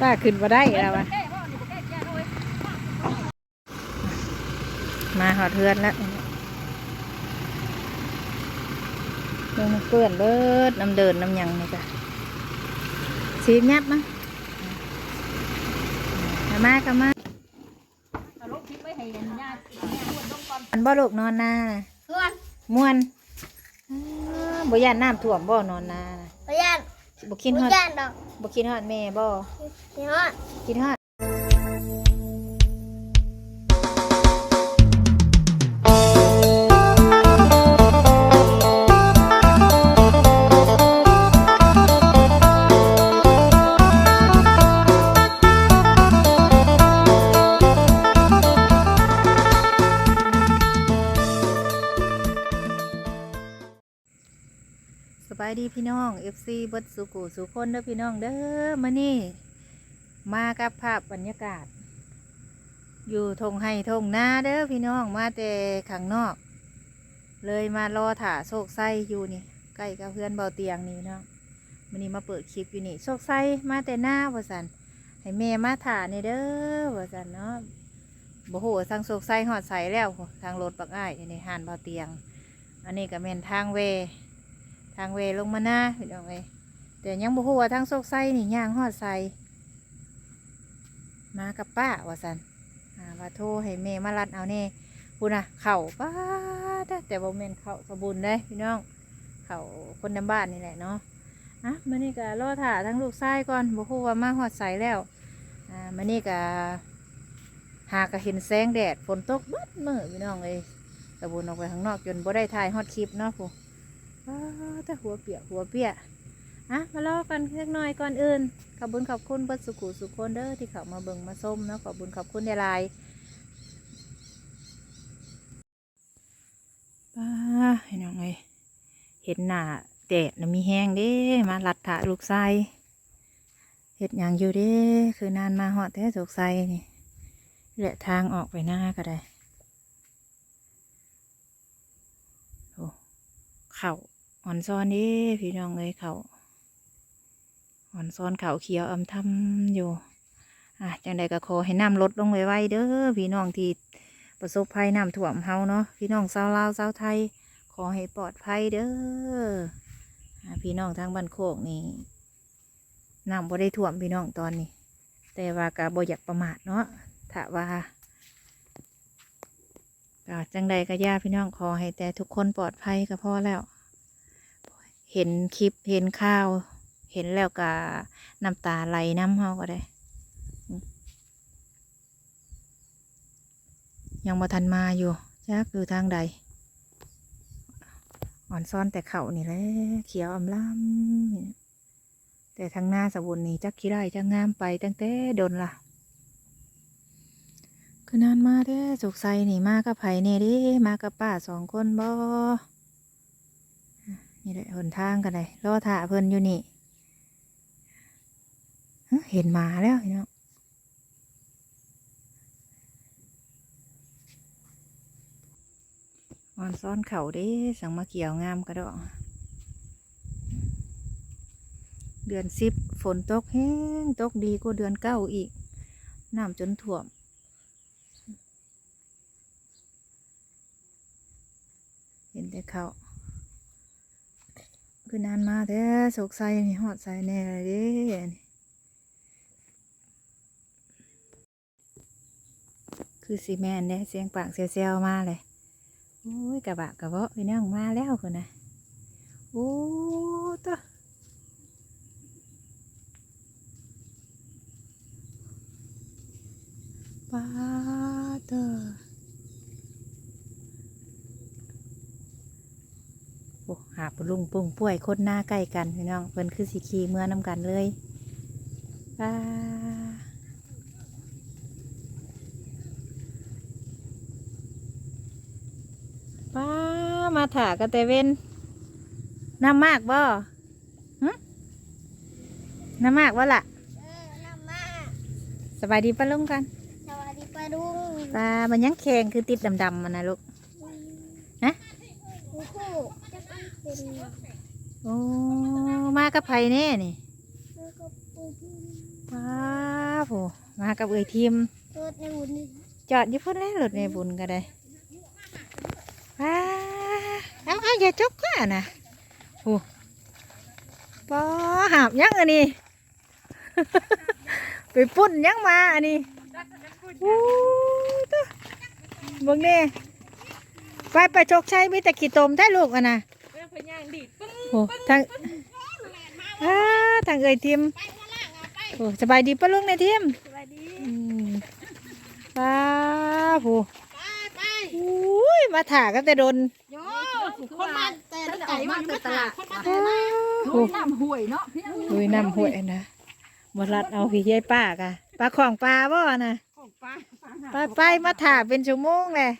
ป้าขึ้นมาได้แล้ววะมาหอดเทือนแล้วเบิ่งมันเปื้อนเบิดน้ำเดินน้ำหยังนี่จ้ะชีบยับมามามากันมาอันบ่ลูกนอนนาน่ะส่วนม่วนอ้าบ่ย่านน้ำท่วมบ่นอนนาน่ะพ ยานบ่คิดฮอดพยานดอกบ่คิดฮอดแม่บ่พี่ฮอดคิดฮอด บายดีพี่น้อง FC เบิดสุกุสุคนเด้อพี่น้องเด้อมานี่ มากับภาพบรรยากาศ อยู่ทงให้ทงนาเด้อพี่น้องมาแต่ข้างนอก เลยมารอถ่าโศกไส้อยู่นี่ใกล้กับเพื่อนเบาเตียงนี่เนาะมันนี้มาเปิดคลิปอยู่นี่โศกไส้มาแต่หน้าว่าสันให้แม่มาถ่านี่เด้อว่าสันเนาะบ่โหทางโศกไส้หอดใสแล้วทางรถปักอ้ายนี่หานเบาเตียง อันนี้ก็แม่นทางเว ทางเวลงมาหน้าพี่น้องเอ้ยแต่ยังบ่ฮู้ว่าทางโศกไส้นี่ย่างหอดใสมากับป้าว่าสันอ่าว่าโทรให้แม่มารัดเอาเน่พูนะเข่าป้าแต่บ่แม่นเข่าสมบูรณ์ได้พี่น้อง เข่าคนในบ้านนี่แหละเนาะอะมานี่ก็รอถ่าทั้งลูกชายก่อนบ่ฮู้ว่ามาหอดใสแล้วอ่ามานี่ก็หากก็เห็นแสงแดดฝนตกบิดมือพี่น้องเอ้ยสมบูรณ์ออกไปข้างนอกจนบ่ได้ถ่ายฮอดคลิปเนาะผู้ ป้าแต่หัวเปียกหัวเปียกอะมารอกันเล็กน้อยก่อนอื่น ขอบคุญขอบคุณเบิดสุขุสุคนเด้อที่เขามาเบิ่งมาส้มเนาะขอบคุญขอบคุณในไลน์ป้าให้น้องเอ้ยเห็นหน้าแดดน่ะมีแห้งเด้มาลัดถาลูกไส้เห็ดหยังอยู่เด้คือนานมาหอดแท้สุกไส้นี่แหละทางออกไปหน้าก็ได้โอ้เข่า อ่อนซ้อนเด้พี่น้องเอ้ยเข่าอ่อนซ้อนเขาเขียวอำทำอยู่อะจังใดก็ขอให้น้ำลดลงไวๆเด้อพี่น้องที่ประสบภัยน้ำท่วมเฮาเนาะพี่น้องชาวลาวชาวไทย ขอให้ปลอดภัยเด้ออพี่น้องทางบ้านโคกนี่น้ำบ่ได้ท่วมพี่น้องตอนนี้ แต่ว่าก็บ่อยากประมาทเนาะถ้าว่าจังใดก็ย่าพี่น้องขอให้แต่ทุกคนปลอดภัยก็พอแล้ว เห็นคลิปเห็นข่าว เห็นแล้วก็น้ำตาไหลน้ำเฮาก็ได้ ยังมาทันมาอยู่จักอยู่ทางใด อ่อนซ้อนแต่เขานี่แหละเขียวอ่ำลำนี่แต่ทางหน้าสบุนนี่จักขี้ได้จักงามไปตั้งแต่โดนละคือนานมาเด้สุกใสนี่มากับไผ่เนี่ยดิมากับป้าสองคนบ่ นี่แหละหนทางกันเลยรอถ่าเพิ่นอยู่นี่เห็นหมาแล้วเนาะออนซ้อนเข่าด้สังมาเกี่ยวงามกระดอกเดือนสิบฝนตกแห้งตกดีกว่าเดือนเก้าอีกน้ำจนท่วมเห็นแต่เขา คือนานมาแท้โศกใส่นี่หอดใส่แน่เลยเด้นี่คือซีแมนเนี่ยเสียงปากเซลๆมาเลยโอ้ยกระบะกระเบาะพี่น้องมาแล้วคนนะโอ้ตัวป้าตัว โอ้หาปลุงปุงป่วยคนหน้าใกล้กันพี่น้องเพิ่นคือสีขีเมื่อนำกันเลยป้าป้ามาถากันแต่เว้นน้ำมากบ่หึน้ำมากบ่ล่ะเออน้ำมาสบายดีป้าลุงกันสวัสดีป้าดุงปลามันยังแข็งคือติดดำๆมันนะลูก ฮะโอ้โหจะเป็นโอ้มากับไผแน่นี่แล้วก็ปูที่ป้าโหมากับเอ่ยทีม รถในหุ่นนี่จอดอยู่พุ่นแล้วรถในบุญก็ได้ป้าเอาเอาอย่าจกก็นะโอ้ป้าหาบยังอันนี้ ไปปุ่นยังมาอันนี้โอ้ตัวเบิ่งนี่ไปไปจกใช้มีแต่ขี้ตมแท้ลูกอะนะ โอ้ทางอ้าทางเอ่ยทีมโอ้สบายดีปะลุงในทีมสวัสดีอืมป้าผู้อุ้ยมาถ่ากันแต่โดนโยคนมาแต่ละไก่มาแต่ตลาดคนมาป้าโอ้ผู้ยน้ำห่วยเนาะอุ้ยน้ำห่วยนะหมดรัดเอาพี่ยายป้ากะปลาของปลาบ่นะของปลาปลาหาไปไปมาถ่าเป็นชั่วโมงเลย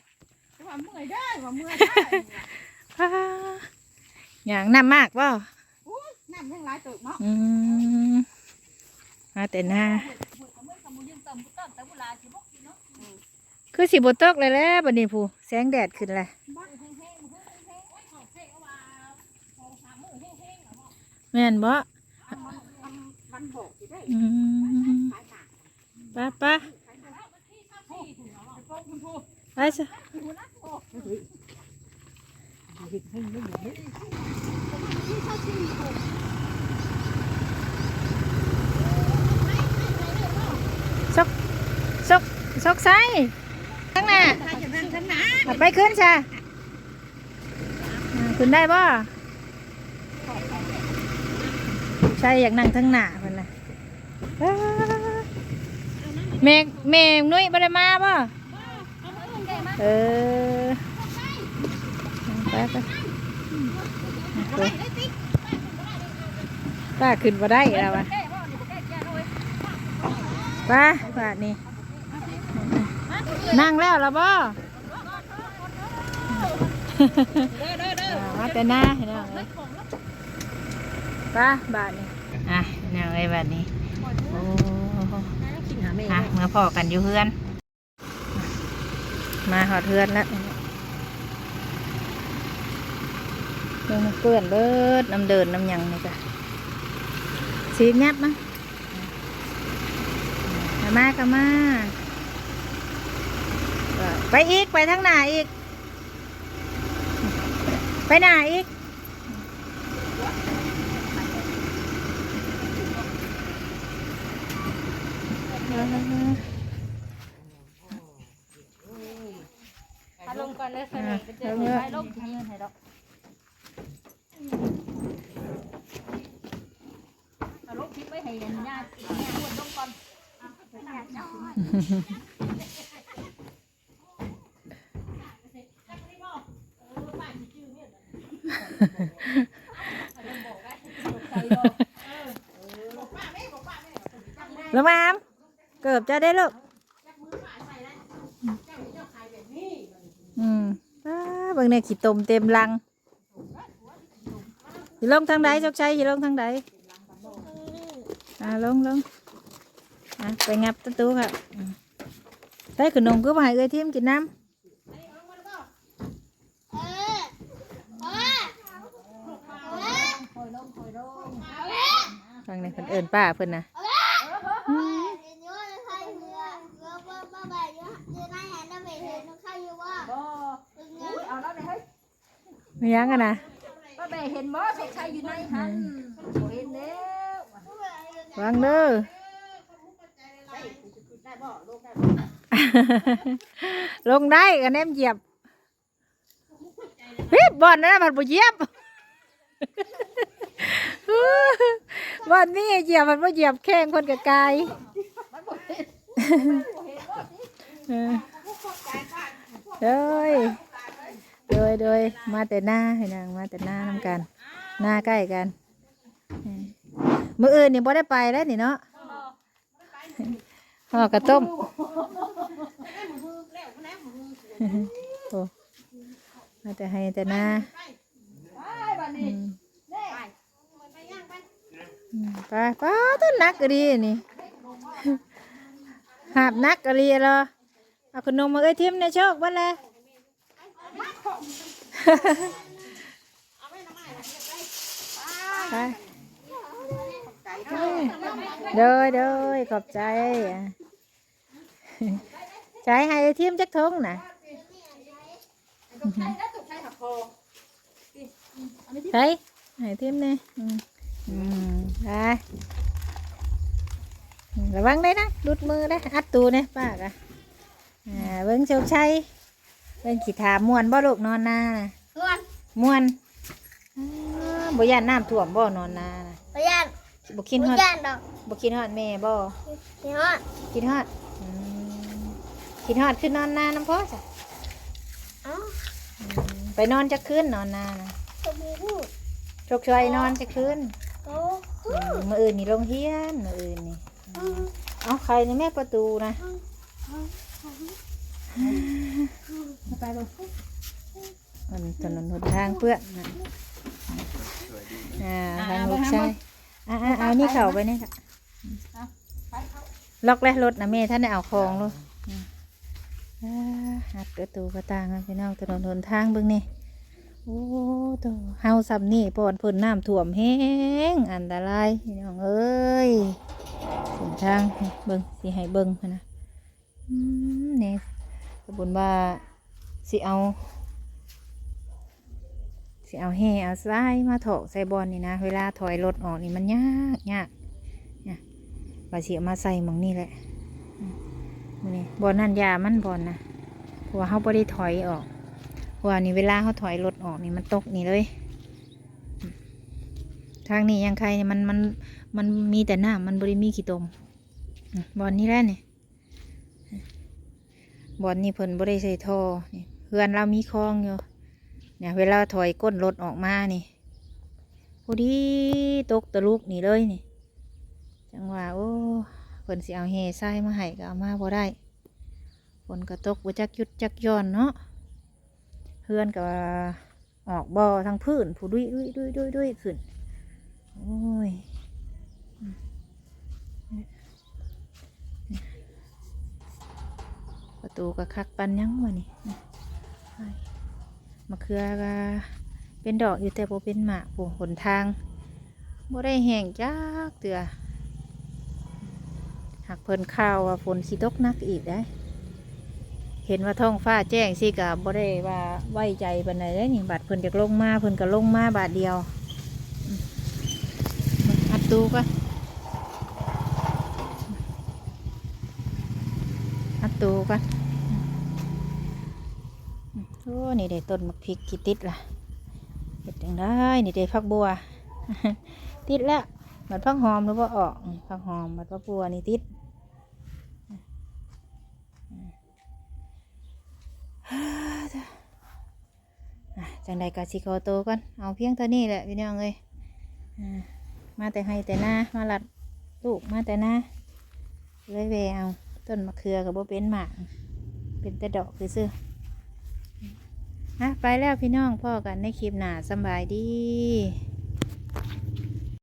ว่าเมื่อยได้ว่าเมื่อยได้ป้า อย่างน้ำมากบ่อู้น้ำยังหลายตึกเนาะอืมมาแต่หน้าเมื่อยกับมือยังต่ำต้นแต่เวลาสิบกเนาะคือสิบตกเลยแหล้วบัดนี้ผู้แสงแดดขึ้นเลยบ้านแห้งๆแห้งๆโอ้ยของเท่ว่าของสามมือแห้งๆเนาะแม่นบ่มันมันมันบอกสิได้อืมขายหนักไป้าป้าขายหนักที่ข้าวที่คุณเนาะพวกคุณพูดไปซะคุณนะโอ้ ซกซกซกไซข้างหน้าถ้าจะนั่งทั้งนั้นเอาไปขึ้นจ้ะอ่ขึ้นได้ป่ะใช่อยากนั่งทั้งหน้าเพิ่นนะอ้าแม่แม่นุ้ยบ่ได้มาป่ะเออ ไปไปไปป้าขึ้นมาได้แล้ววะป้าป้านี่นั่งแล้วล่ะบ่มาแต่หน้าเห็นไหมป้าบาทนี่อะเนาไอ้บาทนี้โอ้กินหาแม่อะเมื่อพอกันอยู่เพื่อน มาหอดเพื่อนแล้ว เดินเปื้อนเบิดน้ำเดินน้ำยังนี่จ้ะสีงับมั้งมามาก็มาไปอีกไปทางหน้าอีก ไปหน้าอีกลงก่อนเลยใส่ไปเจอไปลงทางเงินให้ดอกเอา ลงทิ้งไว้ให้ญาติญาติอ้วนลงก่อนแล้วมมเกือบจะได้ลูกอืมอ้างเนี่ยขี้ตมเต็มลังสิลงทางใดจกชัยสิลงทางใด อ่าลงลงอะไปงับตะตู้ค่ะอืมใส่ขนมก็ไปให้เอ้ยทิมกินน้เออเออเออคอยลงคอยลงำฟังในคนเอินป้าเพิ่นนะเออเห็นอยู่ใครเรือเรือว่าบ้าใบอยู่อยู่ในแหนน้ำไม่เห็นใครอยู่ว่าบ่เป็นไงอุ้ยเอาแล้วเลยเฮ้ยไม่ยังกันนะป้าแม่เห็นบ่สกชัยอยู่ในหันบ่เห็นแล้ว วางเด้อได้บ่ลงได้ลงได้กันแนมเหยียบเฮ้ยบอลนะมันบ่เหยียบ บอลนี่เหยียบมันบ่เหยียบแข้งคนกับกายมันบ่เห็นบ่เห็นบ่สิเออเอ้ยโดยโดยมาแต่หน้าให้นางมาแต่หน้าน้ำกัน หน้าใกล้กันเออ มื้ออื่นนี่บ่ได้ไปแล้วนี่เนาะห่อกระต้มโอ้มาแต่ให้แต่หน้าไปไปป้าต้นนักกะดีนี่หาบนักกะดีเหรอเอาขนมมาเอ้ยทิมในโชคบ้านเลยไป โดยโดยขอบใจอะใจให้ไอ้ทีมจักทงน่ะตกใจแล้วตกใจหักคอนี่อันนี้ที่ไปให้ทีมนี่อืมอืมได้ระวังได้นะหลุดมือได้อัดตูเนี่ยป้ากะอ่าเบิ้งโชคชัยเบิ้งขีถามม่วนบ่ลูกนอนนาน่ะส่วนม่วนอ่าบ่ย่านน้ำท่วมบ่นอนนาน่ะพยาน บ่คิดฮอดพยานดอกบ่คิดฮอดแม่บ่เนาะคิดฮอดอืมคิดฮอดคือนอนนาน้ำพ่อจ้ะเอ้าอืมไปนอนจะคืนนอนนาน่ะจะมีพูดโชคชัยนอนจะคืนโอ้อืมมื้ออื่นนี่โรงเรียนมื้ออื่นนี่เอาใครในแม่ประตูนะไปบ่มันถนนหนทางเปื้อนนะอ่าทางลูกชายอ่าอ่า เอานี่เข่าไปนี่ค่ะไปเข้าล็อกแล้วรถนะแม่ท่านได้เอาของลูกอืมอ่าหัดประตูกระต่างนะพี่น้องถนนหนทางเบิ่งนี่โอ้โตเฮาซ้ำนี่ปอนเพิ่นน้ำท่วมแห้งอันตรายพี่น้องเอ้ยเส้นทางเบิ่งสิให้เบิ่งหั้นนะอืมเนี่ยสมบุญว่าสิเอา สิเอาแห่เอาทรายมาถอกใส่บอลนี่นะ เวลาถอยรถออกนี่มันยากยากเนี่ยว่าสิเอามาใส่มองนี่แหละนี่บอลนั่นยามันบอลนะเพราะว่าเขาไม่ได้ถอยออกเพราะว่านี่เวลาเขาถอยรถออกนี่มันตกนี่เลย ทางนี้ยังใครเนี่ยมันมันมันมีแต่หน้ำมันบริมีขี้ตมบอลนี่แหละนี่บอลนี่เพิ่นบริใส่ท่อเพื่อนเรามีคลองอยู่ เนี่ยเวลาถอยก้นรถออกมานี่พอดีตกตะลุกนี่เลยนี่ จังหวะโอ้ฝนสิเอาเฮทรายมาให้ก็เอามาพอได้ฝนก็ตกบ่จักยุดจักย้อนเนาะเพื่อนก็ออกบ่อทั้งพื้นผู้ดุยดุยดุยดุยดุยขึ้นโอ้ยประตูก็คักปันยังวะนี่ มะเขือก็เป็นดอกอยู่แต่บ่เป็นหมากปูหนทางบ่ได้แห้งจักเตือหักเพิ่นข้าวว่าฝนสิตกนักอีกได้ เห็นว่าท้องฟ้าแจ้งสิกะบ่ได้ว่าไว้ใจปานใดได้นี่บาดเพิ่นจะลงมาเพิ่นก็ลงมาบาดเดียวอัดตู้ก็อัดตูก็โอ้ นี่ได้ต้นมะพริกกี่ติดล่ะเห็ดจังได้นี่ได้ผักบัว ติดแล้วบัดผักหอมหรือว่าออกผักหอมบัดผักบัวนี่ติดจังใดกะสิขอโตก่อนเอาเพียงเท่านี้แหละพี่น้องเอ้ยมาแต่ให้แต่หน้ามาหลัดลูกมาแต่หน้าเลยแวเอาต้นมะเขือกับบ่เป็นหมากเป็นแต่ดอกคือซื้อ ฮะไปแล้วพี่น้องพ่อกันในคลิปหนาสบายดี